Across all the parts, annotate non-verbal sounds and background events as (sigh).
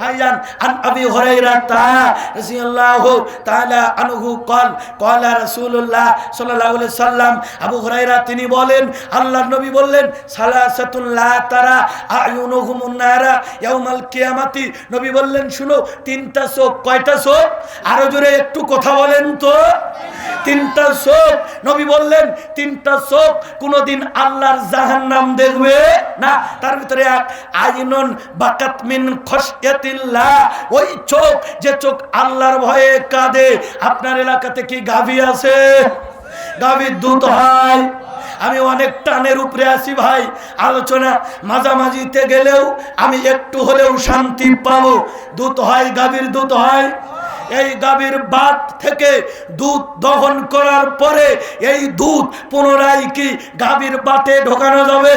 ভাইজান আন আবি হুরায়রা রাদিয়াল্লাহু তাআলা আনহু قال قال رسول الله সাল্লাল্লাহু আলাইহি সাল্লাম আবু হুরায়রা তিনি বলেন আল্লাহর নবী বললেন সালাসাতুল লা তারা আয়ুনুহুমুন নারা ইয়াউমাল কিয়ামাতি নবী বললেন শুনো তিনটা চোখ কয়টা চোখ আরো জোরে একটু কথা বলেন তো তিনটা চোখ নবী বললেন তিনটা চোখ কোনোদিন আল্লাহর জাহান্নাম দেখবে না তার ভিতরে এক আইনুন বাকাত মিন খসয়াতিল্লাহ ওই চোখ যে চোখ আল্লাহর ভয়ে কাঁদে, আপনার এলাকাতে কি গাভী আছে? গাভীর দুধ হয়। আমি অনেক টানের উপরে আছি ভাই, আলোচনা মাঝামাঝিতে গেলেও আমি একটু হলেও শান্তি পাবো। দুধ হয়, গাভীর দুধ হয়। এই গাভীর বাট থেকে দুধ দহন করার পরে এই দুধ পুনরায় কি গাভীর বাটে ঢোকানো যাবে?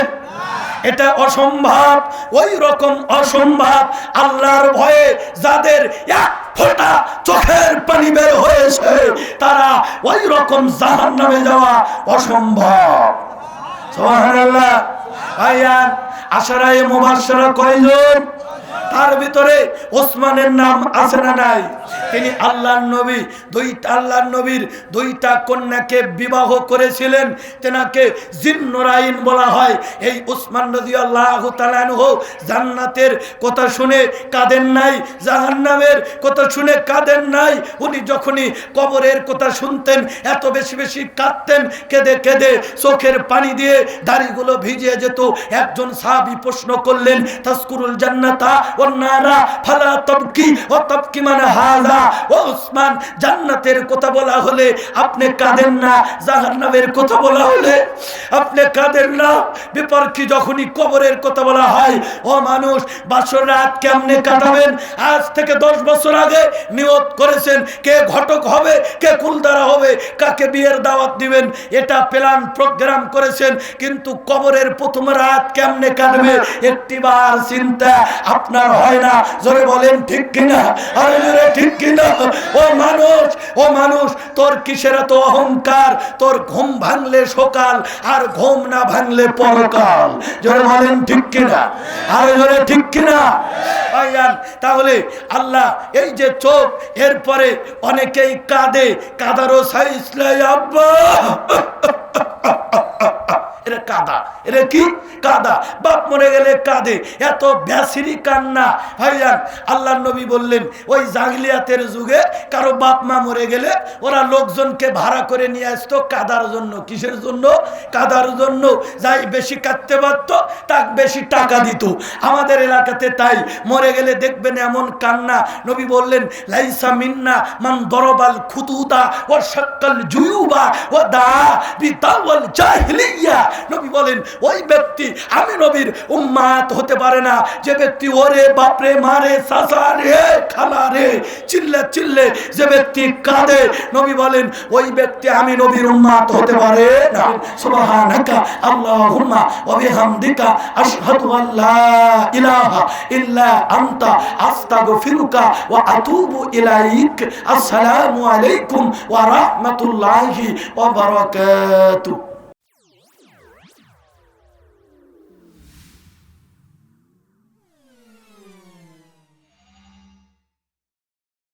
এটা অসম্ভব ওই রকম অসম্ভব। আল্লাহর ভয়ে যাদের এক ফোঁটা চোখের পানি বের হয়েছে, তারা ওই রকম জাহান নামে যাওয়া অসম্ভব। ভাইয়া ভাইয়ান, আশারায়ে মুবাশশারা কয়জন? তার ভিতরে ওসমানের নাম আছে না নাই? তিনি আল্লাহর নবী, দুইটা আল্লাহর নবীর দুইটা কন্যাকে বিবাহ করেছিলেন। তেনাকে জিন্নরাইন বলা হয়। এই উসমান নদী আল্লাহ তালানহ জান্নাতের কথা শুনে কাঁদেন নাই, জাহান্নামের কথা শুনে কাঁদেন নাই। উনি যখনই কবরের কথা শুনতেন, এত বেশি বেশি কাঁদতেন, কেঁদে কেঁদে চোখের পানি দিয়ে দাড়িগুলো ভিজিয়ে যেত। একজন সাহাবি প্রশ্ন করলেন তাসকুরুল জান্নাতা ওন্নারা, ফালা তবকি, ও তবকি মানে হাজা ও উসমান, জান্নাতের কথা বলা হলে আপনি কাঁদেন না, জাহান্নামের কথা বলা হলে আপনি কাঁদেন না। বিপরকি যখনই কবরের কথা বলা হয়, ও মানুষ, বাসর রাত কেমনে কাটাবেন? আজ থেকে দশ বছর আগে নিয়ত করেছেন, কে ঘটক হবে, কে কুলদারা হবে কাকে বিয়ের দাওয়াত দিবেন, এটা প্ল্যান প্রোগ্রাম করেছেন, কিন্তু কবরের প্রথম রাত কেমনে কাটবে, একটিবার চিন্তা আপনার হয় না। জোরে বলেন, ঠিক কিনা? আরে ঠিক কিনা? ও মানুষ ও মানুষ, তোর কিসের এত অহংকার? তোর ঘুম ভাঙলে সকাল, আর ঘুম না ভাঙলে পরকাল। জোরে বলেন, ঠিক কিনা? আরে জোরে, ঠিক কিনা? তাহলে আল্লাহ এই যে চোখ, এরপরে অনেকেই কাঁদে, কাদারও সাইসলাই আব্বা (laughs) এটা কাদা। এটা কি? কাদা। বাপ মরে গেলে কাঁদে। এত ব্যাসিরি কান্না। ভাইজান, আল্লাহ নবী বললেন, ওই জাগলিয়াতের যুগে কারও বাপ মা মরে গেলে ওরা লোকজনকে ভাড়া করে নিয়ে আসতো কাদার জন্য। কিসের জন্য? কাদার জন্য। যাই বেশি কাঁদতে পারতো, তাক বেশি টাকা দিত। আমাদের এলাকাতে তাই। মরে গেলে দেখবেন এমন কান্না। নবী বললেন, লাইসা মিন্না মান দরবাল খুতুদা ও শাক্কাল জুয়ুবা ও দা বিতাওয়াল জাহিলিয়া। নবী বলেন, ওই ব্যক্তি আমি নবীর উম্মাত হতে পারে না। যে ব্যক্তি ওরে বাপরে মারে সাসা রে চিল্লে চিল্লে যে ব্যক্তি কাঁদে। নবী বলেন, ওই ব্যক্তি আমি নবীর উম্মাত হতে পারে না। সুবহানাকা, আল্লাহুম্মা ওয়া বিহামদিকা, আশহাদু আল্লা ইলাহা ইল্লা আনতা, আস্তাগফিরুকা ওয়া আতুবু ইলাইক। আসসালামু আলাইকুম ওয়া রাহমাতুল্লাহি ওয়া বারাকাতুহু।